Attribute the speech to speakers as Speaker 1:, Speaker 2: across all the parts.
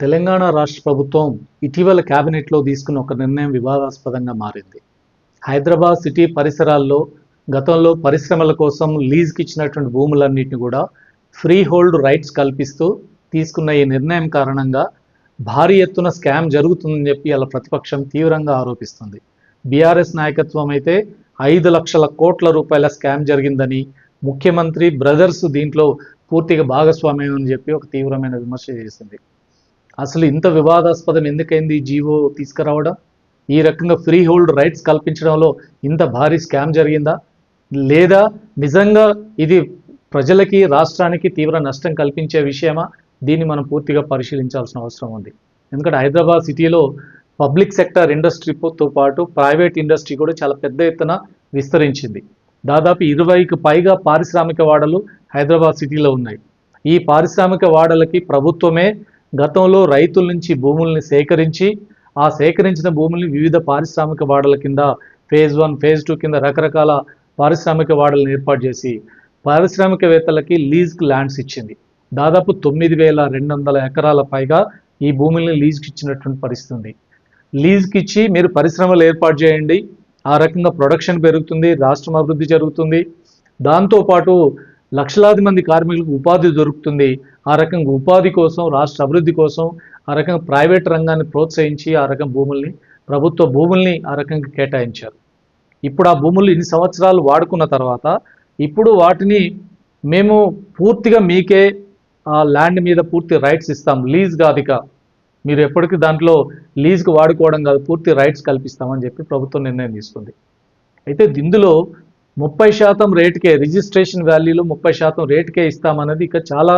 Speaker 1: తెలంగాణ రాష్ట్ర ప్రభుత్వం ఇటీవల క్యాబినెట్లో తీసుకున్న ఒక నిర్ణయం వివాదాస్పదంగా మారింది. హైదరాబాద్ సిటీ పరిసరాల్లో గతంలో పరిశ్రమల కోసం లీజ్కి ఇచ్చినటువంటి భూములన్నింటినీ కూడా ఫ్రీ హోల్డ్ రైట్స్ కల్పిస్తూ తీసుకున్న ఈ నిర్ణయం కారణంగా భారీ ఎత్తున స్కామ్ జరుగుతుందని చెప్పి అలా ప్రతిపక్షం తీవ్రంగా ఆరోపిస్తుంది. బీఆర్ఎస్ నాయకత్వం అయితే ఐదు లక్షల కోట్ల రూపాయల స్కామ్ జరిగిందని ముఖ్యమంత్రి బ్రదర్స్ దీంట్లో పూర్తిగా భాగస్వామ్యం అని చెప్పి ఒక తీవ్రమైన విమర్శ చేసింది. అసలు ఇంత వివాదాస్పదం ఎందుకైంది ఈ జీవో తీసుకురావడం? ఈ రకంగా ఫ్రీ హోల్డ్ రైట్స్ కల్పించడంలో ఇంత భారీ స్కామ్ జరిగిందా? లేదా నిజంగా ఇది ప్రజలకి రాష్ట్రానికి తీవ్ర నష్టం కల్పించే విషయమా? దీన్ని మనం పూర్తిగా పరిశీలించాల్సిన అవసరం ఉంది. ఎందుకంటే హైదరాబాద్ సిటీలో పబ్లిక్ సెక్టర్ ఇండస్ట్రీతో పాటు ప్రైవేట్ ఇండస్ట్రీ కూడా చాలా పెద్ద ఎత్తున విస్తరించింది. దాదాపు ఇరవైకి పైగా పారిశ్రామిక వాడలు హైదరాబాద్ సిటీలో ఉన్నాయి. ఈ పారిశ్రామిక వాడలకి ప్రభుత్వమే గతంలో రైతుల నుంచి భూముల్ని సేకరించి ఆ సేకరించిన భూముల్ని వివిధ పారిశ్రామిక వాడల కింద ఫేజ్ వన్ ఫేజ్ టూ కింద రకరకాల పారిశ్రామిక వాడలను ఏర్పాటు చేసి పారిశ్రామికవేత్తలకి లీజ్కి ల్యాండ్స్ ఇచ్చింది. దాదాపు తొమ్మిది వేల రెండు వందల ఎకరాల పైగా ఈ భూముల్ని లీజ్కి ఇచ్చినటువంటి పరిస్థితి ఉంది లీజ్కి ఇచ్చి మీరు పరిశ్రమలు ఏర్పాటు చేయండి. ఆ రకంగా ప్రొడక్షన్ పెరుగుతుంది రాష్ట్రం అభివృద్ధి జరుగుతుంది. దాంతోపాటు లక్షలాది మంది కార్మికులకు ఉపాధి దొరుకుతుంది. ఆ రకంగా ఉపాధి కోసం రాష్ట్ర అభివృద్ధి కోసం ఆ రకంగా ప్రైవేట్ రంగాన్ని ప్రోత్సహించి ఆ రకం భూముల్ని ప్రభుత్వ భూముల్ని ఆ రకంగా కేటాయించారు. ఇప్పుడు ఆ భూములు ఇన్ని సంవత్సరాలు వాడుకున్న తర్వాత ఇప్పుడు వాటిని మేము పూర్తిగా మీకే ఆ ల్యాండ్ మీద పూర్తి రైట్స్ ఇస్తాం. లీజ్ కాదు మీరు ఎప్పటికీ దాంట్లో లీజ్కి వాడుకోవడం కాదు పూర్తి రైట్స్ కల్పిస్తామని చెప్పి ప్రభుత్వం నిర్ణయం తీసుకుంది. అయితే ఇందులో ముప్పై శాతం రేటుకే రిజిస్ట్రేషన్ వాల్యూలో ముప్పై శాతం రేటుకే ఇస్తామన్నది ఇక చాలా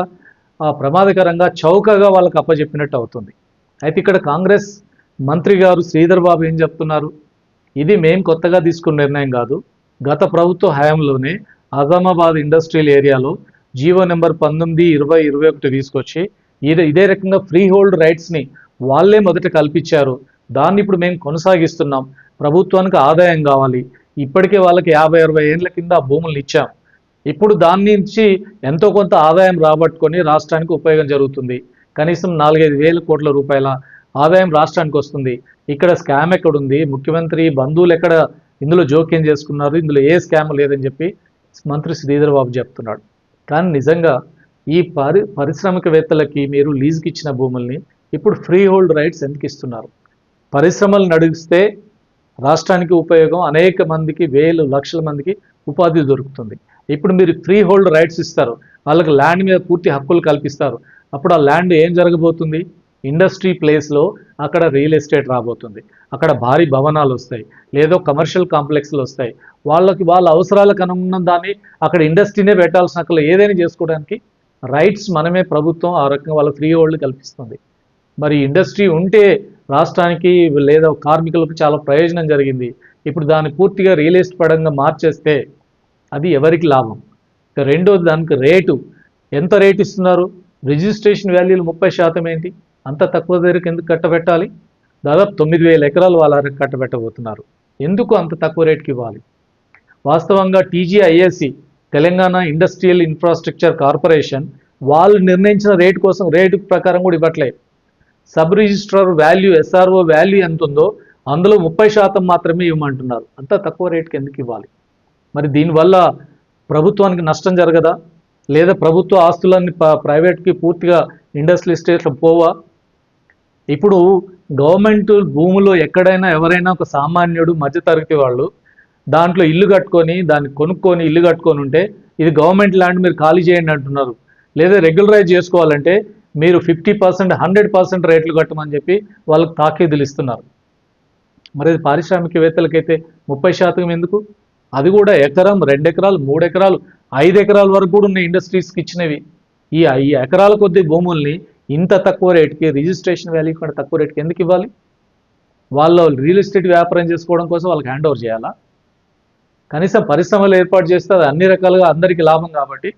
Speaker 1: ప్రమాదకరంగా చౌకగా వాళ్ళకి అప్పచెప్పినట్టు అవుతుంది. అయితే ఇక్కడ కాంగ్రెస్ మంత్రి గారు శ్రీధర్ బాబు ఏం చెప్తున్నారు? ఇది మేం కొత్తగా తీసుకున్న నిర్ణయం కాదు. గత ప్రభుత్వ హయాంలోనే అజామాబాద్ ఇండస్ట్రియల్ ఏరియాలో జీవో నెంబర్ పంతొమ్మిది ఇరవై ఇరవై ఒకటి తీసుకొచ్చి ఇదే ఇదే రకంగా ఫ్రీ హోల్డ్ రైట్స్ని వాళ్ళే మొదట కల్పించారు. దాన్ని ఇప్పుడు మేము కొనసాగిస్తున్నాం. ప్రభుత్వానికి ఆదాయం కావాలి. ఇప్పటికే వాళ్ళకి యాభై అరవై ఏళ్ళ కింద ఆ భూములను ఇచ్చాం. ఇప్పుడు దాని నుంచి ఎంతో కొంత ఆదాయం రాబట్టుకొని రాష్ట్రానికి ఉపయోగం జరుగుతుంది. కనీసం నాలుగైదు వేల కోట్ల రూపాయల ఆదాయం రాష్ట్రానికి వస్తుంది. ఇక్కడ స్కామ్ ఎక్కడుంది? ముఖ్యమంత్రి బంధువులు ఎక్కడ ఇందులో జోక్యం చేసుకున్నారు? ఇందులో ఏ స్కామ్ లేదని చెప్పి మంత్రి శ్రీధర్ బాబు చెప్తున్నాడు. కానీ నిజంగా ఈ పరి పారిశ్రామికవేత్తలకి మీరు లీజుకి ఇచ్చిన భూముల్ని ఇప్పుడు ఫ్రీ హోల్డ్ రైట్స్ ఎందుకు ఇస్తున్నారు పరిశ్రమలు నడిస్తే రాష్ట్రానికి ఉపయోగం అనేక మందికి వేలు లక్షల మందికి ఉపాధి దొరుకుతుంది. ఇప్పుడు మీరు ఫ్రీ హోల్డ్ రైట్స్ ఇస్తారు. వాళ్ళకి ల్యాండ్ మీద పూర్తి హక్కులు కల్పిస్తారు. అప్పుడు ఆ ల్యాండ్ ఏం జరగబోతుంది? ఇండస్ట్రీ ప్లేస్లో అక్కడ రియల్ ఎస్టేట్ రాబోతుంది. అక్కడ భారీ భవనాలు వస్తాయి. లేదో కమర్షియల్ కాంప్లెక్స్లు వస్తాయి. వాళ్ళకి వాళ్ళ అవసరాలకు అనుగుణ దాన్ని అక్కడ ఇండస్ట్రీనే పెట్టాల్సిన అక్కడ ఏదైనా చేసుకోవడానికి రైట్స్ మనమే ప్రభుత్వం ఆ రకంగా వాళ్ళ ఫ్రీ హోల్డ్ కల్పిస్తుంది. మరి ఇండస్ట్రీ ఉంటే రాష్ట్రానికి లేదా కార్మికులకు చాలా ప్రయోజనం జరిగింది. ఇప్పుడు దాన్ని పూర్తిగా రియల్ ఎస్టేట్ పరంగా మార్చేస్తే అది ఎవరికి లాభం? ఇక రెండోది దానికి రేటు. ఎంత రేటు ఇస్తున్నారు? రిజిస్ట్రేషన్ వాల్యూలు ముప్పై శాతం ఏంటి? అంత తక్కువ ధరకు ఎందుకు కట్టబెట్టాలి? దాదాపు తొమ్మిది వేల ఎకరాలు వాళ్ళకి కట్టబెట్టబోతున్నారు. ఎందుకు అంత తక్కువ రేటుకి ఇవ్వాలి? వాస్తవంగా TGIIC Telangana industrial infrastructure corporation వాళ్ళు నిర్ణయించిన రేటు కోసం రేటు ప్రకారం కూడా ఇవ్వట్లేదు sub registrar value SRO value ఎంత ఉందో అందులో ముప్పై శాతం మాత్రమే ఇవ్వమంటున్నారు. అంత తక్కువ రేట్కి ఎందుకు ఇవ్వాలి? మరి దీనివల్ల ప్రభుత్వానికి నష్టం జరగదా? లేదా ప్రభుత్వ ఆస్తులన్నీ ప- ప్రైవేట్కి పూర్తిగా ఇండస్ట్రియల్ ఎస్టేట్లో పోవా? ఇప్పుడు గవర్నమెంట్ భూములో ఎక్కడైనా ఎవరైనా ఒక సామాన్యుడు మధ్యతరగతి వాళ్ళు దాంట్లో ఇల్లు కట్టుకొని దాన్ని కొనుక్కొని ఇల్లు కట్టుకొని ఉంటే ఇది గవర్నమెంట్ ల్యాండ్ మీరు ఖాళీ చేయండి అంటున్నారు. లేదా రెగ్యులరైజ్ చేసుకోవాలంటే మీరు ఫిఫ్టీ పర్సెంట్ హండ్రెడ్ పర్సెంట్ రేట్లు కట్టమని చెప్పి వాళ్ళకి తాకీదులు ఇస్తున్నారు. మరి పారిశ్రామికవేత్తలకైతే ముప్పై శాతం ఎందుకు? అది కూడా ఎకరం రెండు ఎకరాలు మూడు ఎకరాలు ఐదు ఎకరాల వరకు కూడా ఉన్న ఇండస్ట్రీస్కి ఇచ్చినవి. ఈ ఈ ఎకరాల కొద్ది భూముల్ని ఇంత తక్కువ రేటుకి రిజిస్ట్రేషన్ వాల్యూ కూడా తక్కువ రేటుకి ఎందుకు ఇవ్వాలి? వాళ్ళు రియల్ ఎస్టేట్ వ్యాపారం చేసుకోవడం కోసం వాళ్ళకి హ్యాండ్ ఓవర్ చేయాలా? కనీసం పరిశ్రమలు ఏర్పాటు చేస్తే అది అన్ని రకాలుగా అందరికీ లాభం కాబట్టి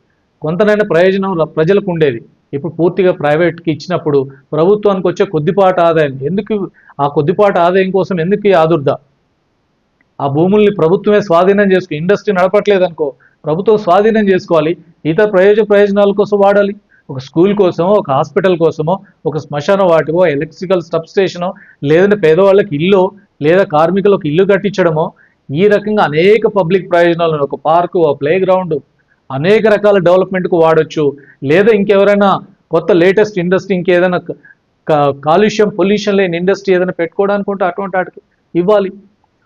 Speaker 1: కొంతనైనా ప్రయోజనం ప్రజలకు ఉండేది. ఇప్పుడు పూర్తిగా ప్రైవేట్కి ఇచ్చినప్పుడు ప్రభుత్వానికి వచ్చే కొద్దిపాటి ఆదాయం. ఎందుకు ఆ కొద్దిపాటి ఆదాయం కోసం ఎందుకు ఆదుర్దా ఆదుర్ద? ఆ భూముల్ని ప్రభుత్వమే స్వాధీనం చేసుకో ఇండస్ట్రీ నడపట్లేదు అనుకో ప్రభుత్వం స్వాధీనం చేసుకోవాలి. ఇతర ప్రయోజన ప్రయోజనాల కోసం వాడాలి. ఒక స్కూల్ కోసమో ఒక హాస్పిటల్ కోసమో ఒక శ్మశాన వాటికో ఎలక్ట్రికల్ సబ్ స్టేషనో లేదంటే పేదవాళ్ళకి ఇల్లు లేదా కార్మికులకు ఇల్లు కట్టించడమో ఈ రకంగా అనేక పబ్లిక్ ప్రయోజనాలను ఒక పార్కు ఒక ప్లే గ్రౌండ్ అనేక రకాల డెవలప్మెంట్కు వాడచ్చు. లేదా ఇంకెవరైనా కొత్త లేటెస్ట్ ఇండస్ట్రీ ఇంకేదైనా కాలుష్యం పొల్యూషన్ లేని ఇండస్ట్రీ ఏదైనా పెట్టుకోవడానికి ఉంటే అటువంటి వాటికి ఇవ్వాలి.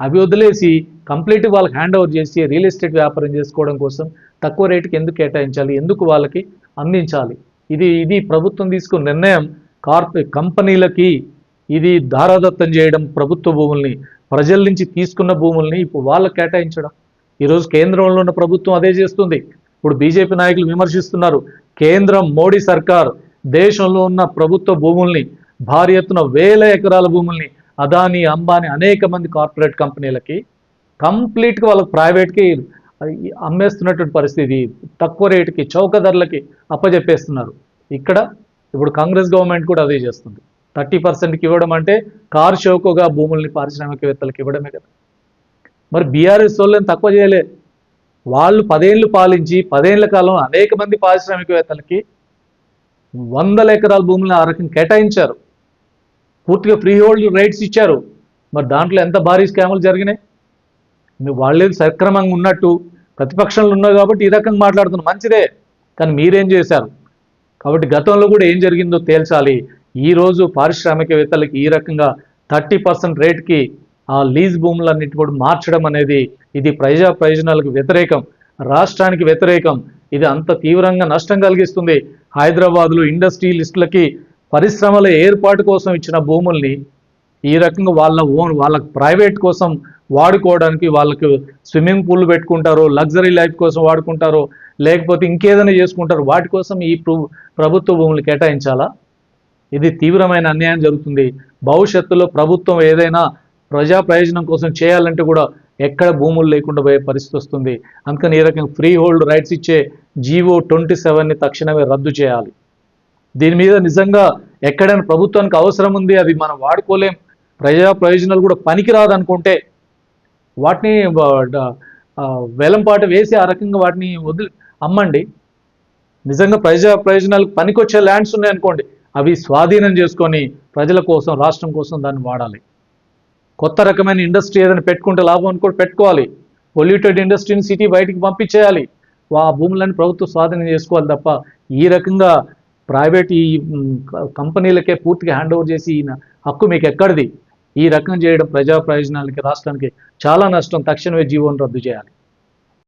Speaker 1: అవి వదిలేసి కంప్లీట్ వాళ్ళకి హ్యాండ్ ఓవర్ చేసి రియల్ ఎస్టేట్ వ్యాపారం చేసుకోవడం కోసం తక్కువ రేటుకి ఎందుకు కేటాయించాలి? ఎందుకు వాళ్ళకి అందించాలి? ఇది ఇది ప్రభుత్వం తీసుకున్న నిర్ణయం. కార్పొ కంపెనీలకి ఇది దారాదత్తం చేయడం ప్రభుత్వ భూముల్ని ప్రజల నుంచి తీసుకున్న భూముల్ని ఇప్పుడు వాళ్ళకి కేటాయించడం. ఈరోజు కేంద్రంలో ఉన్న ప్రభుత్వం అదే చేస్తుంది. ఇప్పుడు బీజేపీ నాయకులు విమర్శిస్తున్నారు కేంద్రం మోడీ సర్కార్ దేశంలో ఉన్న ప్రభుత్వ భూముల్ని భారీ ఎత్తున వేల ఎకరాల భూముల్ని అదాని అంబానీ అనేక మంది కార్పొరేట్ కంపెనీలకి కంప్లీట్గా వాళ్ళకి ప్రైవేట్కి అమ్మేస్తున్నటువంటి పరిస్థితి తక్కువ రేటుకి చౌక ధరలకి అప్పజెప్పేస్తున్నారు. ఇక్కడ ఇప్పుడు కాంగ్రెస్ గవర్నమెంట్ కూడా అదే చేస్తుంది. థర్టీ పర్సెంట్కి ఇవ్వడం అంటే కార్ చౌకగా భూముల్ని పారిశ్రామికవేత్తలకు ఇవ్వడమే కదా. మరి బీఆర్ఎస్ వాళ్ళని తక్కువ చేయలే. వాళ్ళు పదేళ్ళు పాలించి పదేళ్ళ కాలం అనేక మంది పారిశ్రామికవేత్తలకి వందల ఎకరాల భూములను ఆ కేటాయించారు. పూర్తిగా ఫ్రీ హోల్డ్ రైట్స్ ఇచ్చారు. మరి దాంట్లో ఎంత భారీ స్కాములు జరిగినాయి? మీరు వాళ్ళేది సక్రమంగా ఉన్నట్టు ప్రతిపక్షంలో ఉన్నారు కాబట్టి ఈ రకంగా మాట్లాడుతున్నారు మంచిదే. కానీ మీరేం చేశారు? కాబట్టి గతంలో కూడా ఏం జరిగిందో తేల్చాలి. ఈ రోజు పారిశ్రామికవేత్తలకి ఈ రకంగా థర్టీ పర్సెంట్ రేట్కి ఆ లీజ్ భూములన్నిటి కూడా మార్చడం అనేది ఇది ప్రజా ప్రయోజనాలకు వ్యతిరేకం రాష్ట్రానికి వ్యతిరేకం. ఇది అంత తీవ్రంగా నష్టం కలిగిస్తుంది. హైదరాబాద్లో ఇండస్ట్రియలిస్టులకి పరిశ్రమల ఏర్పాటు కోసం ఇచ్చిన భూముల్ని ఈ రకంగా వాళ్ళ ఓన్ వాళ్ళ ప్రైవేట్ కోసం వాడుకోవడానికి వాళ్ళకు స్విమ్మింగ్ పూల్ పెట్టుకుంటారు లగ్జరీ లైఫ్ కోసం వాడుకుంటారు లేకపోతే ఇంకేదైనా చేసుకుంటారు వాటి కోసం ఈ ప్రభుత్వ భూములు కేటాయించాలా? ఇది తీవ్రమైన అన్యాయం జరుగుతుంది. భవిష్యత్తులో ప్రభుత్వం ఏదైనా ప్రజా ప్రయోజనం కోసం చేయాలంటే కూడా ఎక్కడ భూములు లేకుండా పోయే పరిస్థితి వస్తుంది. అందుకని ఈ రకంగా ఫ్రీ హోల్డ్ రైట్స్ ఇచ్చే జీవో ట్వంటీ సెవెన్ని తక్షణమే రద్దు చేయాలి. దీని మీద నిజంగా ఎక్కడైనా ప్రభుత్వానికి అవసరం ఉంది అది మనం వాడుకోలేం. ప్రజా ప్రయోజనాలు కూడా పనికిరాదు అనుకుంటే వాటిని ఆ, వేలంపాట వేసి ఆ రకంగా వాటిని వదిలి అమ్మండి. నిజంగా ప్రజా ప్రయోజనాలకు పనికొచ్చే ల్యాండ్స్ ఉన్నాయనుకోండి అవి స్వాధీనం చేసుకొని ప్రజల కోసం రాష్ట్రం కోసం దాన్ని వాడాలి. కొత్త రకమైన ఇండస్ట్రీ ఏదైనా పెట్టుకుంటే లాభం అని కూడా పెట్టుకోవాలి. పొల్యూటెడ్ ఇండస్ట్రీని సిటీ బయటికి పంపించేయాలి. ఆ భూములను ప్రభుత్వం స్వాధీనం చేసుకోవాలి తప్ప ఈ రకంగా ప్రైవేట్ ఈ కంపెనీలకే పూర్తిగా హ్యాండ్ ఓవర్ చేసి ఈయన హక్కు మీకు ఎక్కడిది? ఈ రకం చేయడం ప్రజా ప్రయోజనాలకి రాష్ట్రానికి చాలా నష్టం. తక్షణమే జీవోను రద్దు చేయాలి.